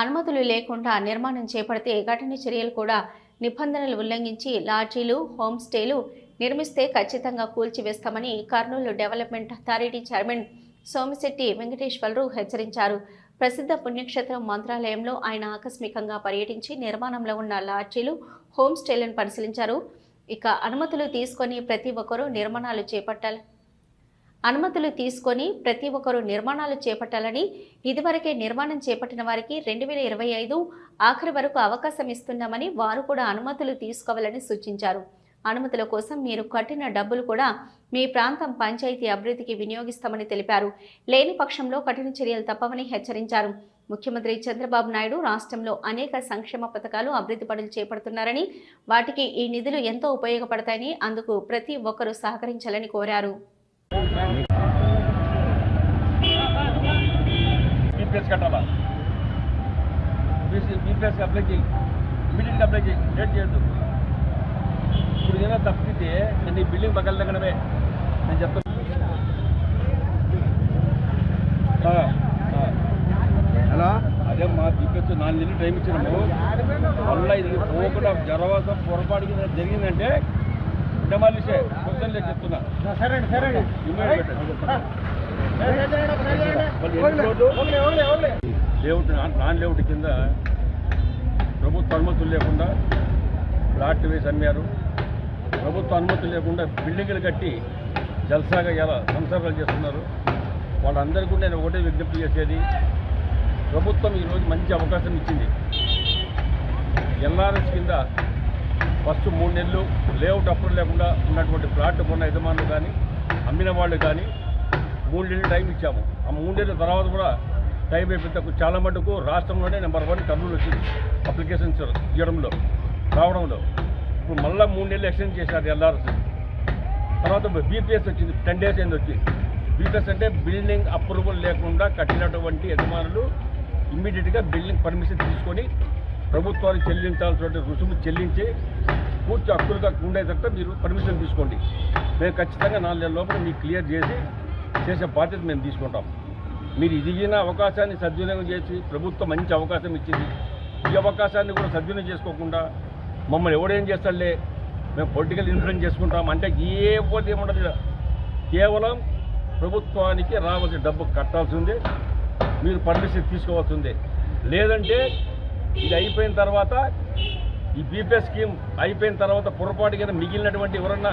అనుమతులు లేకుండా నిర్మాణం చేపడితే కఠిన చర్యలు కూడా నిబంధనలు ఉల్లంఘించి లాడ్జీలు హోమ్ స్టేలు నిర్మిస్తే ఖచ్చితంగా కూల్చివేస్తామని Kurnool development authority chairman Somisetti Venkateswararao హెచ్చరించారు. ప్రసిద్ధ పుణ్యక్షేత్రం మంత్రాలయంలో ఆయన ఆకస్మికంగా పర్యటించి నిర్మాణంలో ఉన్న లాడ్జీలు హోమ్ స్టేలను పరిశీలించారు. ఇక అనుమతులు తీసుకొని ప్రతి ఒక్కరూ నిర్మాణాలు చేపట్టాలి. అనుమతులు తీసుకొని ప్రతి ఒక్కరూ నిర్మాణాలు చేపట్టాలని ఇదివరకే నిర్మాణం చేపట్టిన వారికి రెండు వేల ఇరవై ఐదు ఆఖరి వరకు అవకాశం ఇస్తున్నామని వారు కూడా అనుమతులు తీసుకోవాలని సూచించారు. అనుమతుల కోసం మీరు కట్టిన డబ్బులు కూడా మీ ప్రాంతం పంచాయతీ అభివృద్ధికి వినియోగిస్తామని తెలిపారు. లేని పక్షంలో కఠిన చర్యలు తప్పవని హెచ్చరించారు. ముఖ్యమంత్రి చంద్రబాబు నాయుడు రాష్ట్రంలో అనేక సంక్షేమ పథకాలు అభివృద్ధి పనులు చేపడుతున్నారని వాటికి ఈ నిధులు ఎంతో ఉపయోగపడతాయని అందుకు ప్రతి ఒక్కరూ సహకరించాలని కోరారు. బీపీఎస్ కట్టాలా? బీసీ బీపీఎస్ అప్లై చేయి. ఇమీడియట్గా అప్లై చేయి. లేట్ చేయొద్దు. ఇప్పుడు ఏదైనా తప్పితే నేను ఈ బిల్డింగ్ పక్కన నేను చెప్తాను. హలో? అదే మా బీపీఎస్ నాలుగు నెలలు టైం ఇచ్చినాము మళ్ళీ ఇది పోకుండా జరవత పొరపాటు జరిగిందంటే డెమాలిషే క్వశ్చన్ లేదు చెప్తున్నా. లేఅవుట్ నాన్ లేఅవుట్ కింద ప్రభుత్వ అనుమతులు లేకుండా ప్లాట్ వేసి అమ్మారు. ప్రభుత్వ అనుమతులు లేకుండా బిల్డింగ్లు కట్టి జల్సాగా ఎలా సంసారాలు చేస్తున్నారు. వాళ్ళందరికీ కూడా నేను ఒకటే విజ్ఞప్తి చేసేది ప్రభుత్వం ఈరోజు మంచి అవకాశం ఇచ్చింది. ఎల్ఆర్ఎస్ కింద ఫస్ట్ మూడు నెలలు లేఅవుట్ అప్రూవల్ లేకుండా ఉన్నటువంటి ప్లాట్ కొన్న యజమానులు కానీ అమ్మిన వాళ్ళు కానీ మూడు నెలలు టైం ఇచ్చాము. ఆ మూడు నెలల తర్వాత కూడా టైం అయిపోతే చాలా మటుకు రాష్ట్రంలోనే నెంబర్ వన్ కర్నూలు వచ్చింది అప్లికేషన్స్ ఇవ్వడంలో రావడంలో. ఇప్పుడు మళ్ళీ మూడు నెలలు ఎక్స్టెండ్ చేశారు ఎల్ఆర్ఎస్ తర్వాత బీపీఎస్ వచ్చింది టెన్ డేస్ అయింది వచ్చి. బీపీఎస్ అంటే బిల్డింగ్ అప్రూవల్ లేకుండా కట్టినటువంటి యజమానులు ఇమ్మీడియట్గా బిల్డింగ్ పర్మిషన్ తీసుకొని ప్రభుత్వానికి చెల్లించాల్సినటువంటి రుసుము చెల్లించి పూర్తి హక్కులుగా ఉండేటట్టు మీరు పర్మిషన్ తీసుకోండి. మేము ఖచ్చితంగా నాలుగు నెలల లోపల మీకు క్లియర్ చేసి చేసే బాధ్యత మేము తీసుకుంటాం. మీరు ఇదిగిన అవకాశాన్ని సద్వినియోగం చేసి ప్రభుత్వం మంచి అవకాశం ఇచ్చింది. ఈ అవకాశాన్ని కూడా సద్వినియోగం చేసుకోకుండా మమ్మల్ని ఎవడేం చేస్తాడులే? మేము పొలిటికల్ ఇన్ఫ్లుయెన్స్ చేసుకుంటాం. అంటే ఏ పోతే ఉండదు కేవలం ప్రభుత్వానికి రావాల్సిన డబ్బు కట్టాల్సిందే మీరు పర్మిషన్ తీసుకోవాల్సిందే లేదంటే ఇది అయిపోయిన తర్వాత ఈ బీపీఎస్ స్కీమ్ అయిపోయిన తర్వాత పొరపాటు కింద మిగిలినటువంటి ఎవరన్నా